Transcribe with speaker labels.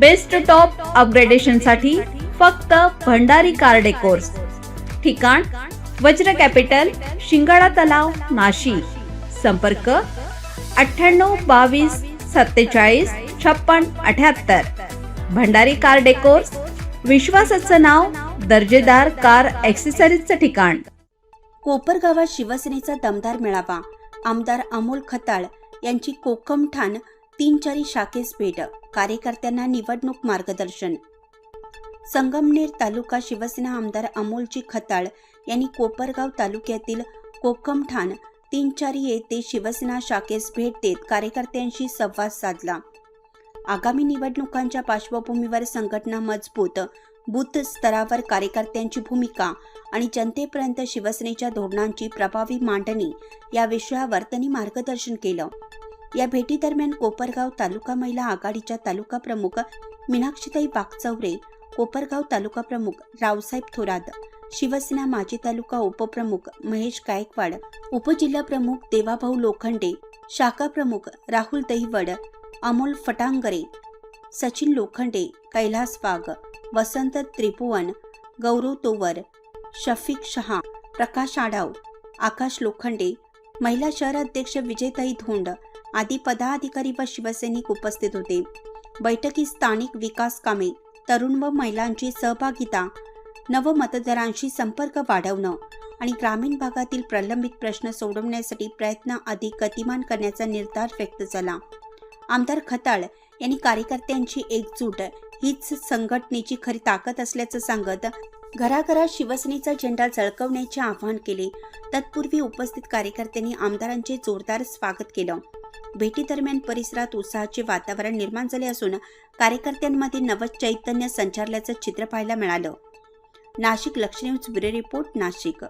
Speaker 1: Best top अपग्रेडेशनसाठी फक्त Bhandari car decors ठिकाण वज्र capital शिंगाडा तलाव नाशिक. संपर्क अठ्ठ्याण्णव बावीस सत्तेचाळीस छप्पन अठ्याहत्तर. भंडारी कार डेकोर्स विश्वासाचं नाव दर्जेदार कार ॲक्सेसरीजचं ठिकाण.
Speaker 2: कोपरगावात शिवसेनेचा दमदार मेळावा. आमदार अमोल खताळ यांची कोकमठाण तीन चारी शाखेस भेट. कार्यकर्त्यांना निवडणूक मार्गदर्शन. संगमनेर तालुका शिवसेना आमदार अमोलजी खताळ यांनी कोपरगाव तालुक्यातील कोकमठाण तीनचारी येथे शिवसेना शाखेस भेट देत कार्यकर्त्यांशी संवाद साधला. आगामी निवडणुकांच्या पार्श्वभूमीवर संघटना मजबूत बूथ स्तरावर कार्यकर्त्यांची भूमिका आणि जनतेपर्यंत शिवसेनेच्या धोरणांची प्रभावी मांडणी या विषयावर त्यांनी मार्गदर्शन केलं. या भेटीदरम्यान कोपरगाव तालुका महिला आघाडीच्या तालुका प्रमुख मीनाक्षीताई बागचौरे कोपरगाव तालुका प्रमुख रावसाहेब थोरात शिवसेना माजी तालुका उपप्रमुख महेश गायकवाड उपजिल्हा प्रमुख देवाभाऊ लोखंडे शाखा प्रमुख राहुल दहिवड अमोल फटांगरे सचिन लोखंडे कैलास वाघ वसंत त्रिभुवन गौरव तोवर शफिक शहा प्रकाश आडाव आकाश लोखंडे महिला शहर अध्यक्ष विजयताई धोंड आदी पदाधिकारी व शिवसैनिक उपस्थित होते. बैठकीत स्थानिक विकास कामे तरुण व महिलांची सहभागिता नवमतदारांशी संपर्क वाढवणं आणि ग्रामीण भागातील प्रलंबित प्रश्न सोडवण्यासाठी प्रयत्न अधिक गतिमान करण्याचा निर्धार व्यक्त झाला. आमदार खताळ यांनी कार्यकर्त्यांची एकजूट हीच संघटनेची खरी ताकद असल्याचं सांगत घराघरात शिवसेनेचा झेंडा झळकवण्याचे आवाहन केले. तत्पूर्वी उपस्थित कार्यकर्त्यांनी आमदारांचे जोरदार स्वागत केलं. भेटीदरम्यान परिसरात उत्साहाचे वातावरण निर्माण झाले असून कार्यकर्त्यांमध्ये नवं चैतन्य संचारल्याचं चित्र पाहायला मिळालं. नाशिक लक्ष न्यूज ब्युरो रिपोर्ट नाशिक.